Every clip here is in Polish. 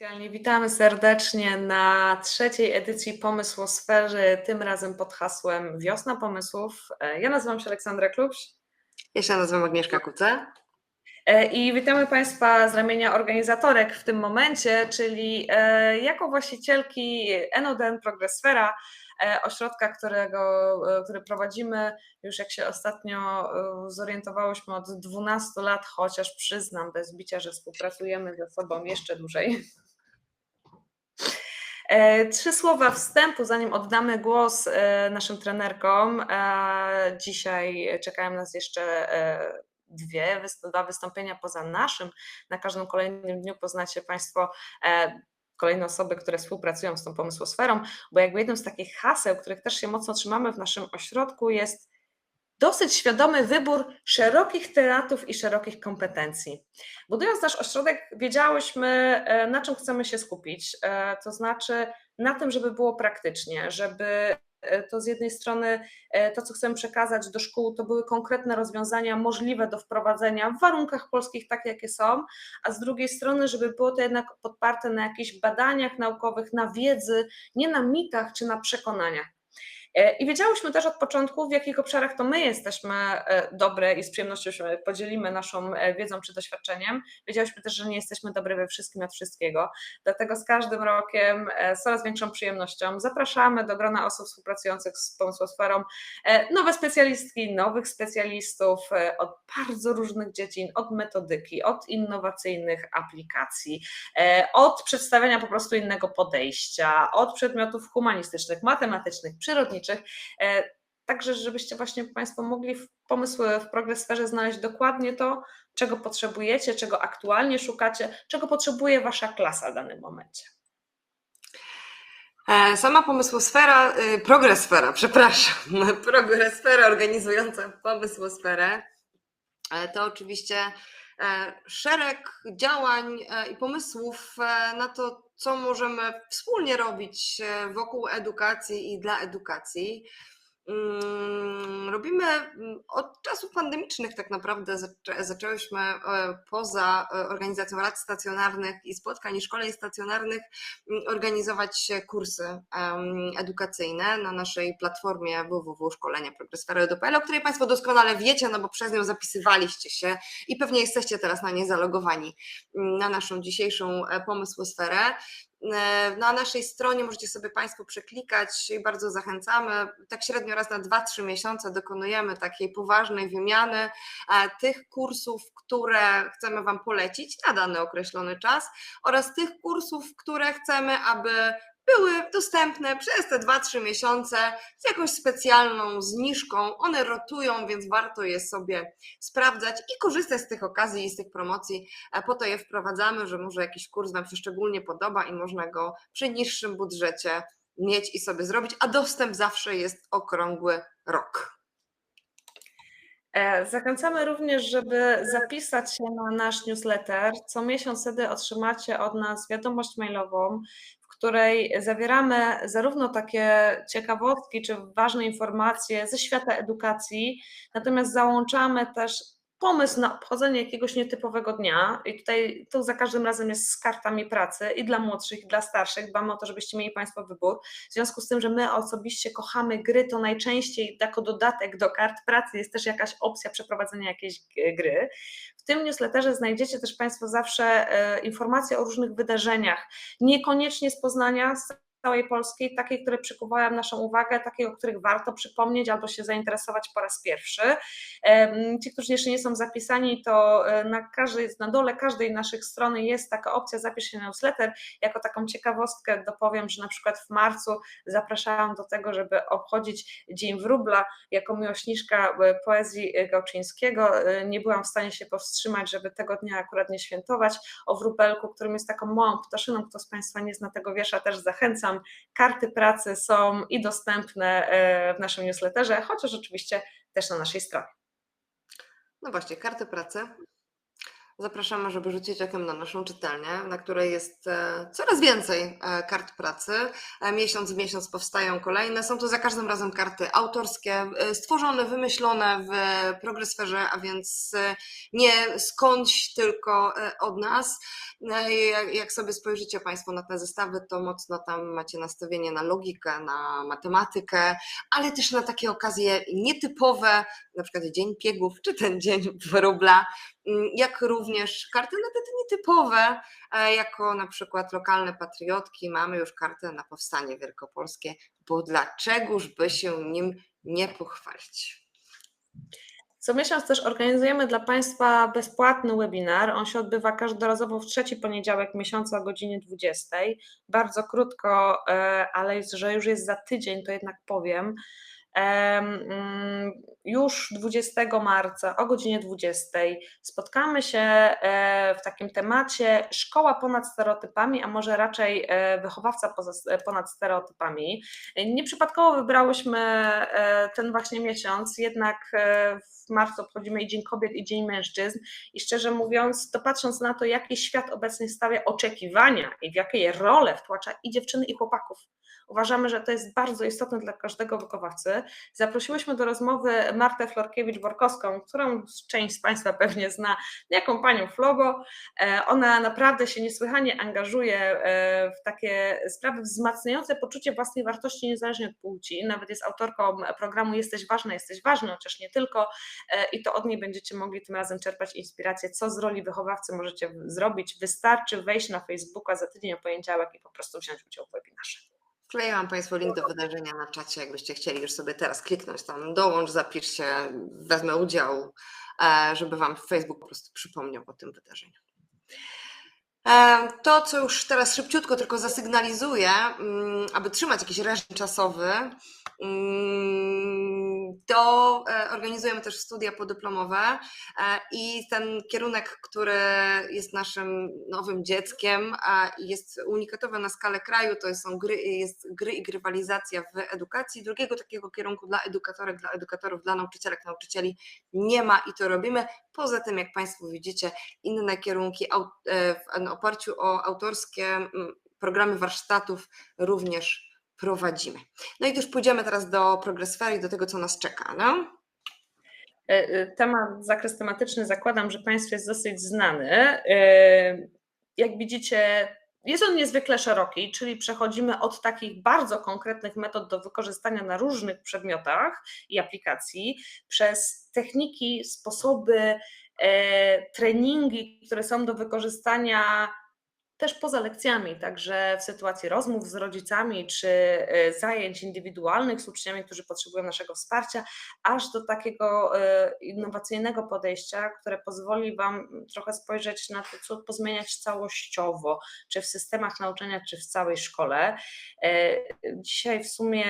Oficjalnie witamy serdecznie na trzeciej edycji Pomysłosferzy, tym razem pod hasłem Wiosna Pomysłów. E, Ja nazywam się Aleksandra Klubś Ja się nazywam Agnieszka Kuce. e, i witamy Państwa z ramienia organizatorek w tym momencie, czyli e, jako właścicielki Enoden Progressfera, ośrodka, którego, e, który prowadzimy już jak się ostatnio e, zorientowałyśmy od 12 lat, chociaż przyznam bez bicia, że współpracujemy ze sobą jeszcze dłużej. E, Trzy słowa wstępu, zanim oddamy głos e, naszym trenerkom. E, Dzisiaj czekają nas jeszcze e, dwie, dwa wystąpienia poza naszym. Na każdym kolejnym dniu poznacie Państwo e, kolejne osoby, które współpracują z tą pomysłosferą, bo jakby jednym z takich haseł, których też się mocno trzymamy w naszym ośrodku jest dosyć świadomy wybór szerokich tematów i szerokich kompetencji. Budując nasz ośrodek, wiedziałyśmy, e, na czym chcemy się skupić. E, To znaczy na tym, żeby było praktycznie, żeby to z jednej strony e, to, co chcemy przekazać do szkół, to były konkretne rozwiązania możliwe do wprowadzenia w warunkach polskich, takie jakie są, a z drugiej strony, żeby było to jednak podparte na jakichś badaniach naukowych, na wiedzy, nie na mitach czy na przekonaniach. E, I wiedziałyśmy też od początku, w jakich obszarach to my jesteśmy e, dobre i z przyjemnością się podzielimy naszą e, wiedzą czy doświadczeniem. Wiedziałyśmy też, że nie jesteśmy dobre we wszystkim od wszystkiego. Dlatego z każdym rokiem z coraz większą przyjemnością zapraszamy do grona osób współpracujących z pomysłosferą nowe specjalistki, nowych specjalistów od bardzo różnych dziedzin, od metodyki, od innowacyjnych aplikacji, od przedstawiania po prostu innego podejścia, od przedmiotów humanistycznych, matematycznych, przyrodniczych, e, Także, żebyście właśnie Państwo mogli w pomysły w progres sferze znaleźć dokładnie to, czego potrzebujecie, czego aktualnie szukacie, czego potrzebuje Wasza klasa w danym momencie. E, Sama pomysłosfera, y, progresfera, przepraszam, progresfera organizująca pomysłosferę, e, to oczywiście szereg działań e, i pomysłów e, na to, co możemy wspólnie robić e, wokół edukacji i dla edukacji. Mm, Robimy mm, od czasów pandemicznych tak naprawdę zaczę- zaczęłyśmy e, poza e, organizacją rad stacjonarnych i spotkań i szkoleń stacjonarnych mm, organizować kursy edukacyjne na naszej platformie www.szkolenia.progresfery.pl, o której Państwo doskonale wiecie, no bo przez nią zapisywaliście się i pewnie jesteście teraz na nie zalogowani na naszą dzisiejszą e, pomysłosferę. E, Na naszej stronie możecie sobie Państwo przeklikać i bardzo zachęcamy. Tak średnio raz na 2-3 miesiące dokonujemy takiej poważnej wymiany e, tych kursów, które chcemy Wam polecić na dany określony czas oraz tych kursów, które chcemy, aby były dostępne przez te 2-3 miesiące z jakąś specjalną zniżką. One rotują, więc warto je sobie sprawdzać i korzystać z tych okazji i z tych promocji. A po to je wprowadzamy, że może jakiś kurs Wam się szczególnie podoba i można go przy niższym budżecie mieć i sobie zrobić, a dostęp zawsze jest okrągły rok. E, Zachęcamy również, żeby zapisać się na nasz newsletter. Co miesiąc wtedy otrzymacie od nas wiadomość mailową, której zawieramy zarówno takie ciekawostki czy ważne informacje ze świata edukacji, natomiast załączamy też pomysł na obchodzenie jakiegoś nietypowego dnia i tutaj to za każdym razem jest z kartami pracy i dla młodszych, i dla starszych. Dbamy o to, żebyście mieli Państwo wybór. W związku z tym, że my osobiście kochamy gry, to najczęściej jako dodatek do kart pracy jest też jakaś opcja przeprowadzenia jakiejś gry. W tym newsletterze znajdziecie też Państwo zawsze e, informacje o różnych wydarzeniach, niekoniecznie z Poznania, całej Polski, takie, które przykuwają naszą uwagę, takie, o których warto przypomnieć albo się zainteresować po raz pierwszy. Ci, którzy jeszcze nie są zapisani, to e, na, każdej, na dole każdej naszych strony jest taka opcja zapisz się na newsletter. Jako taką ciekawostkę dopowiem, że na przykład w marcu zapraszałam do tego, żeby obchodzić Dzień Wróbla jako miłośniczka e, poezji e, Gałczyńskiego. Nie byłam w stanie się powstrzymać, żeby tego dnia akurat nie świętować. O wróbelku, którym jest taką małą ptaszyną, kto z Państwa nie zna tego wiersza, też zachęcam. Karty pracy są i dostępne e, w naszym newsletterze, chociaż oczywiście też na naszej stronie. No właśnie, karty pracy. Zapraszamy, żeby rzucić okiem na naszą czytelnię, na której jest e, coraz więcej e, kart pracy. E, Miesiąc w miesiąc powstają kolejne. Są to za każdym razem karty autorskie, stworzone, wymyślone w progresferze, a więc nie skądś, tylko od nas. E, Jak, sobie spojrzycie Państwo na te zestawy, to mocno tam macie nastawienie na logikę, na matematykę, ale też na takie okazje nietypowe, na przykład Dzień Piegów czy ten Dzień Wróbla, jak również karty nawet nietypowe, e, jako na przykład lokalne patriotki. Mamy już kartę na Powstanie Wielkopolskie, bo dlaczegoż by się nim nie pochwalić? Co miesiąc też organizujemy dla Państwa bezpłatny webinar. On się odbywa każdorazowo w trzeci poniedziałek miesiąca o godzinie 20. Bardzo krótko, e, ale że już jest za tydzień, to jednak powiem. Mm, Już 20 marca o godzinie 20 spotkamy się e, w takim temacie Szkoła ponad stereotypami, a może raczej e, wychowawca poza, ponad stereotypami. Nieprzypadkowo wybrałyśmy e, ten właśnie miesiąc, jednak e, w marcu obchodzimy i Dzień Kobiet, i Dzień Mężczyzn. I szczerze mówiąc, to patrząc na to, jaki świat obecnie stawia oczekiwania i w jakiej rolę wtłacza i dziewczyny, i chłopaków, uważamy, że to jest bardzo istotne dla każdego wychowawcy. Zaprosiłyśmy do rozmowy Martę Florkiewicz-Borkowską, którą część z Państwa pewnie zna, jaką panią Flogo. E, Ona naprawdę się niesłychanie angażuje e, w takie sprawy wzmacniające poczucie własnej wartości niezależnie od płci. Nawet jest autorką programu Jesteś ważna, jesteś ważny, chociaż nie tylko. E, I to od niej będziecie mogli tym razem czerpać inspirację, co z roli wychowawcy możecie zrobić. Wystarczy wejść na Facebooka za tydzień o poniedziałek i po prostu wziąć udział w webinarze. Wklejam Państwu link do wydarzenia na czacie, jakbyście chcieli już sobie teraz kliknąć tam, dołącz, zapisz się, wezmę udział, e, żeby Wam Facebook po prostu przypomniał o tym wydarzeniu. E, To, co już teraz szybciutko tylko zasygnalizuję, mm, aby trzymać jakiś reżim czasowy, mm, to e, organizujemy też studia podyplomowe e, i ten kierunek, który jest naszym nowym dzieckiem, a jest unikatowy na skalę kraju, to są gry, jest gry i grywalizacja w edukacji. Drugiego takiego kierunku dla edukatorek, dla edukatorów, dla nauczycielek, nauczycieli nie ma i to robimy. Poza tym, jak Państwo widzicie, inne kierunki e, w oparciu o autorskie mm, programy warsztatów również prowadzimy. No i już pójdziemy teraz do progresfery, do tego, co nas czeka. No? E, e, Temat, zakres tematyczny zakładam, że Państwu jest dosyć znany. E, Jak widzicie, jest on niezwykle szeroki, czyli przechodzimy od takich bardzo konkretnych metod do wykorzystania na różnych przedmiotach i aplikacji, przez techniki, sposoby, treningi, które są do wykorzystania też poza lekcjami, także w sytuacji rozmów z rodzicami czy e, zajęć indywidualnych z uczniami, którzy potrzebują naszego wsparcia, aż do takiego e, innowacyjnego podejścia, które pozwoli Wam trochę spojrzeć na to, co pozmieniać całościowo, czy w systemach nauczania, czy w całej szkole. E, Dzisiaj w sumie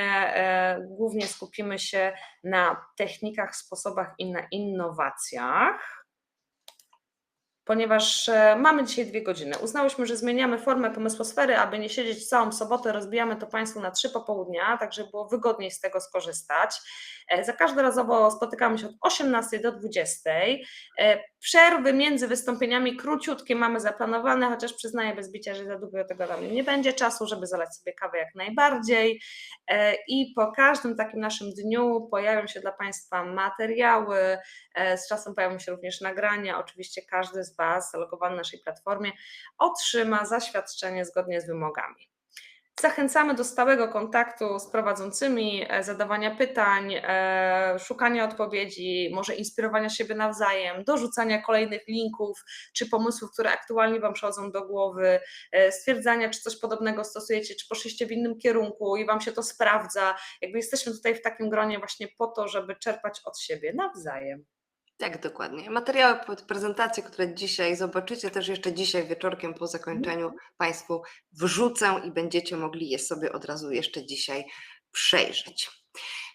głównie skupimy się na technikach, sposobach i na innowacjach ponieważ e, mamy dzisiaj dwie godziny. Uznałyśmy, że zmieniamy formę pomysłosfery, aby nie siedzieć całą sobotę, rozbijamy to Państwu na trzy popołudnia, tak żeby było wygodniej z tego skorzystać. E, Za każdorazowo spotykamy się od 18 do 20. Przerwy między wystąpieniami króciutkie mamy zaplanowane, chociaż przyznaję bez bicia, że za długo tego mnie nie będzie czasu, żeby zalać sobie kawę jak najbardziej. E, I po każdym takim naszym dniu pojawią się dla Państwa materiały, e, z czasem pojawią się również nagrania. Oczywiście każdy z Was zalogowany na naszej platformie otrzyma zaświadczenie zgodnie z wymogami. Zachęcamy do stałego kontaktu z prowadzącymi, e, zadawania pytań, e, szukania odpowiedzi, może inspirowania siebie nawzajem, dorzucania kolejnych linków czy pomysłów, które aktualnie Wam przychodzą do głowy, e, stwierdzania, czy coś podobnego stosujecie, czy poszliście w innym kierunku i Wam się to sprawdza. Jakby jesteśmy tutaj w takim gronie właśnie po to, żeby czerpać od siebie nawzajem. Tak, dokładnie. Materiały pod prezentację, które dzisiaj zobaczycie, też jeszcze dzisiaj wieczorkiem po zakończeniu Państwu wrzucę i będziecie mogli je sobie od razu jeszcze dzisiaj przejrzeć.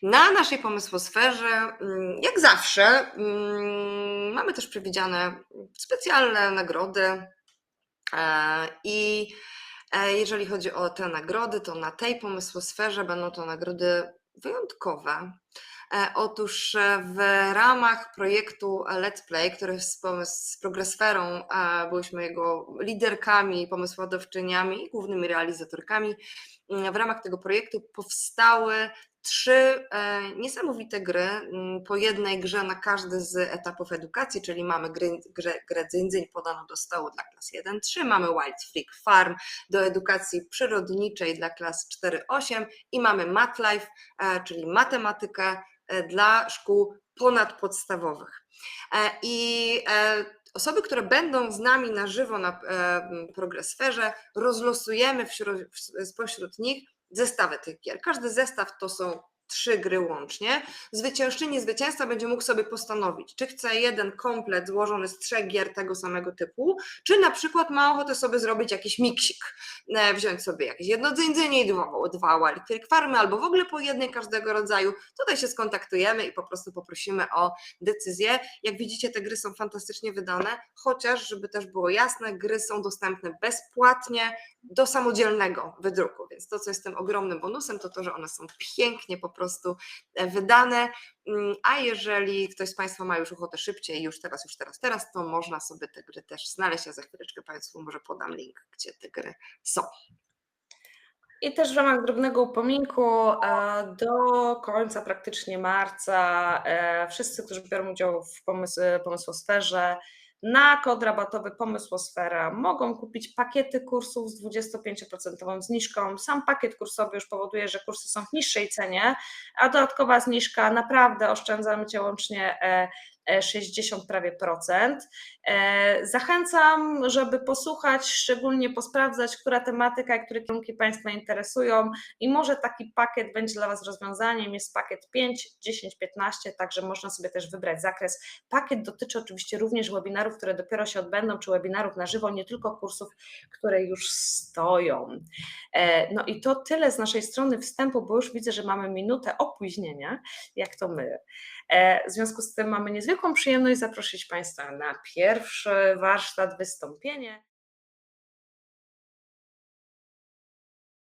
Na naszej pomysłosferze, mm, jak zawsze, mm, mamy też przewidziane specjalne nagrody. e, I e, jeżeli chodzi o te nagrody, to na tej pomysłosferze będą to nagrody wyjątkowe. E, Otóż e, w ramach projektu Let's Play, który z, z Progresferą e, byłyśmy jego liderkami, pomysłodawczyniami i głównymi realizatorkami, w ramach tego projektu powstały trzy e, niesamowite gry, mm, po jednej grze na każdy z etapów edukacji, czyli mamy gry, grę, grę Dzyń podaną do stołu dla klas 1-3, mamy Wild Freak Farm do edukacji przyrodniczej dla klas 4-8 i mamy MatLife, e, czyli matematykę e, dla szkół ponadpodstawowych. E, I e, osoby, które będą z nami na żywo na e, progresferze, rozlosujemy wśród, spośród nich zestawy tych gier. Każdy zestaw to są trzy gry łącznie. Zwyciężczyni zwycięzca będzie mógł sobie postanowić, czy chce jeden komplet złożony z trzech gier tego samego typu, czy na przykład ma ochotę sobie zrobić jakiś miksik, e, wziąć sobie jakieś jedno dzyndzenie i dwa, dwa Wild Creek Farmy, albo w ogóle po jednej każdego rodzaju. Tutaj się skontaktujemy i po prostu poprosimy o decyzję. Jak widzicie, te gry są fantastycznie wydane, chociaż, żeby też było jasne, gry są dostępne bezpłatnie do samodzielnego wydruku, więc to, co jest tym ogromnym bonusem, to to, że one są pięknie po prostu e, wydane, Mm, a jeżeli ktoś z Państwa ma już ochotę szybciej, już teraz, już teraz, teraz, to można sobie te gry też znaleźć, ja za chwileczkę Państwu może podam link, gdzie te gry są. I też w ramach drobnego upominku e, do końca praktycznie marca e, wszyscy, którzy biorą udział w pomysł, pomysłosferze, na kod rabatowy Pomysłosfera mogą kupić pakiety kursów z 25% zniżką. Sam pakiet kursowy już powoduje, że kursy są w niższej cenie, a dodatkowa zniżka naprawdę oszczędzamy Cię łącznie e, 60 prawie procent. E, Zachęcam, żeby posłuchać, szczególnie posprawdzać, która tematyka i które kierunki Państwa interesują i może taki pakiet będzie dla Was rozwiązaniem. Jest pakiet 5, 10, 15, także można sobie też wybrać zakres. Pakiet dotyczy oczywiście również webinarów, które dopiero się odbędą, czy webinarów na żywo, nie tylko kursów, które już stoją. E, No i to tyle z naszej strony wstępu, bo już widzę, że mamy minutę opóźnienia, jak to my. E, W związku z tym mamy niezwykłą przyjemność zaprosić Państwa na pierwszy warsztat, wystąpienie.